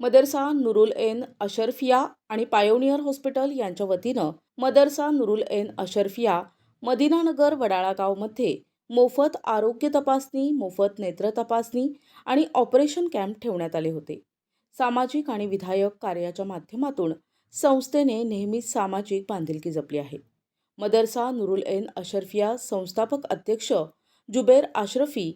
मदरसा नुरुल एन अशरफिया आणि pioneer hospital यांच्या वतीनं मदरसा नुरुल एन अशरफिया मदिनानगर वडाळा गावमध्ये मोफत आरोग्य तपासणी मोफत नेत्र तपासणी आणि ऑपरेशन कॅम्प ठेवण्यात आले होते. सामाजिक आणि विधायक कार्याच्या माध्यमातून संस्थेने नेहमीच सामाजिक बांधिलकी जपली आहे. मदरसा नुरुल एन अशरफिया संस्थापक अध्यक्ष जुबेर आशरफी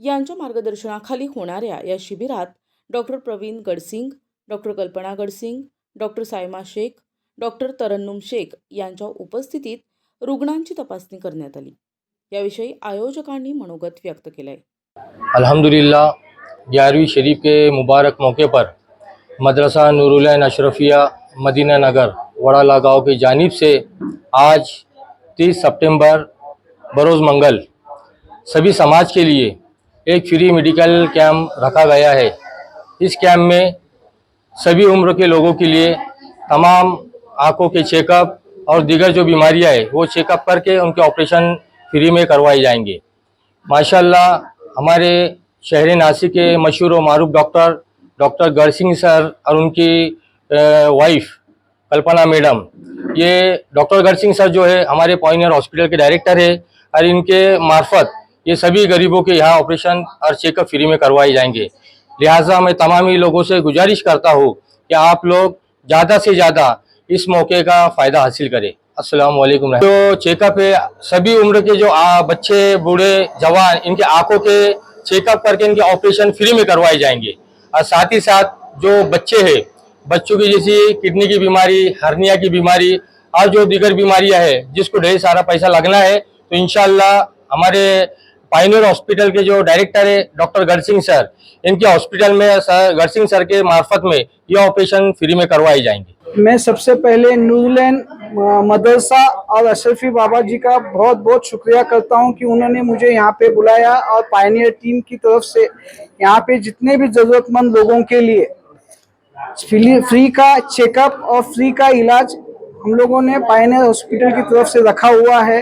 यांच्या मार्गदर्शनाखाली होणाऱ्या या शिबिरात doctor Praveen Gadsing doctor Kalpana Gadsing doctor Saima Shaikh doctor Tarannum Shaikh यांच्या उपस्थितीत रुग्णांची तपासणी करण्यात आली. याविषयी आयोजकांनी मनोगत व्यक्त केलंय. अलहमदुल्ला ग्यारहवीं शरीफ के मुबारक मौके पर मदरसा नूरुलैन अशरफिया मदीना नगर वड़ाला गांव की जानिब से आज 30 सितंबर बरोज़ मंगल सभी समाज के लिए एक फ्री मेडिकल कैंप रखा गया है। इस कैंप में सभी उम्र के लोगों के लिए तमाम आँखों के चेकअप और दीगर जो बीमारियाँ है, वो चेकअप करके उनके ऑपरेशन फ्री में करवाए जाएँगे। माशाल्लाह, हमारे शहर नासिक के मशहूर और मरूफ डॉक्टर डॉक्टर गढ़सिंह सर और उनकी वाइफ कल्पना मैडम, ये डॉक्टर गढ़सिंह सर जो है, हमारे पॉइनियर हॉस्पिटल के डायरेक्टर है और इनके मार्फत ये सभी गरीबों के यहाँ ऑपरेशन और चेकअप फ्री में करवाए जाएँगे। लिहाजा मैं तमाम लोगों से गुजारिश करता हूँ कि आप लोग ज़्यादा से ज़्यादा इस मौके का फ़ायदा हासिल करें। अस्सलाम वालेकुम। जो चेकअप है सभी उम्र के जो आ, बच्चे बूढ़े जवान इनके आँखों के चेकअप करके इनके ऑपरेशन फ्री में करवाए जाएँगे। और साथ ही साथ जो बच्चे हैं बच्चों की जैसी किडनी की बीमारी हर्निया की बीमारी और जो दीगर बीमारियाँ हैं जिसको ढेर सारा पैसा लगना है तो इंशाल्लाह हमारे पाइनियर हॉस्पिटल के जो डायरेक्टर है डॉक्टर गढ़सिंह सर इनके हॉस्पिटल में सर गढ़सिंह सर के मार्फत में ये ऑपरेशन फ्री में करवाए जाएँगे। मैं सबसे पहले न्यूजीलैंड मदरसा और अशरफी बाबा जी का बहुत बहुत शुक्रिया करता हूँ कि उन्होंने मुझे यहाँ पे बुलाया और पायनियर टीम की तरफ़ से यहाँ पे जितने भी ज़रूरतमंद लोगों के लिए फ्री का चेकअप और फ्री का इलाज हम लोगों ने पायनियर हॉस्पिटल की तरफ़ से रखा हुआ है।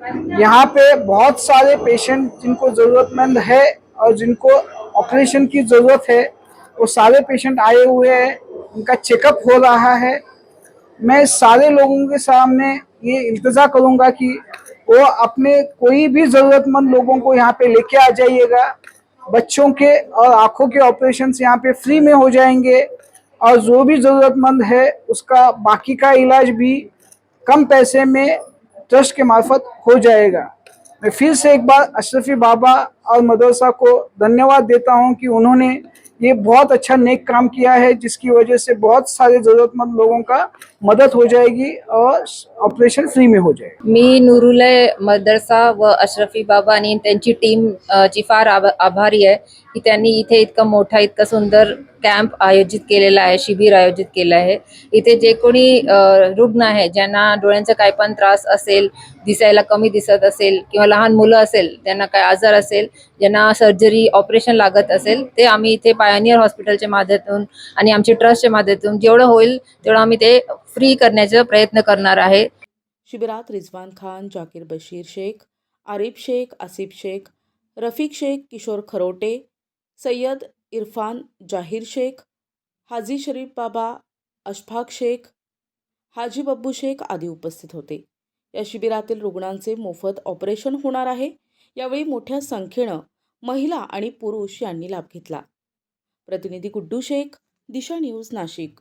यहाँ पे बहुत सारे पेशेंट जिनको ज़रूरतमंद है और जिनको ऑपरेशन की ज़रूरत है, वो सारे पेशेंट आए हुए हैं। उनका चेकअप हो रहा है। मैं सारे लोगों के सामने ये इल्तजा करूँगा कि वो अपने कोई भी ज़रूरतमंद लोगों को यहाँ पे लेके आ जाइएगा। बच्चों के और आँखों के ऑपरेशन यहाँ पे फ्री में हो जाएँगे और जो भी ज़रूरतमंद है, उसका बाकी का इलाज भी कम पैसे में ट्रस्ट के मार्फत हो जाएगा। मैं फिर से एक बार अशरफी बाबा और मदरसा को धन्यवाद देता हूँ कि उन्होंने ये बहुत अच्छा नेक काम किया है जिसकी वजह से बहुत सारे ज़रूरतमंद लोगों का मदद हो जाएगी और ऑपरेशन फ्री में हो जाएगा। मी नुरुलय मदरसा व अशरफी बाबा टीम अ, ची फार आभारी आहे की त्यांनी इथे इतका मोठा इतका सुंदर कॅम्प आयोजित केलेला आहे शिबिर आयोजित केलं आहे. इथे जे कोणी रुग्ण आहे ज्यांना डोळ्यांचा काय पण त्रास असेल दिसायला कमी दिसत असेल किंवा लहान मुलं असेल त्यांना काय आजार असेल ज्यांना सर्जरी ऑपरेशन लागत असेल ते आम्ही इथे पायनियर हॉस्पिटलच्या माध्यमातून आणि आमच्या ट्रस्टच्या माध्यमातून जेवढं होईल तेवढं आम्ही ते फ्री करण्याचा प्रयत्न करणार आहे. शिबिरात रिजवान खान जाकीर बशीर शेख आरिफ शेख आसिफ शेख रफिक शेख किशोर खरोटे सय्यद इरफान जाहीर शेख हाजी शरीफ बाबा अशफाक शेख हाजी बब्बू शेख आदी उपस्थित होते. या शिबिरातील रुग्णांचे मोफत ऑपरेशन होणार आहे. यावेळी मोठ्या संख्येनं महिला आणि पुरुष यांनी लाभ घेतला. प्रतिनिधी गुड्डू शेख दिशा न्यूज नाशिक.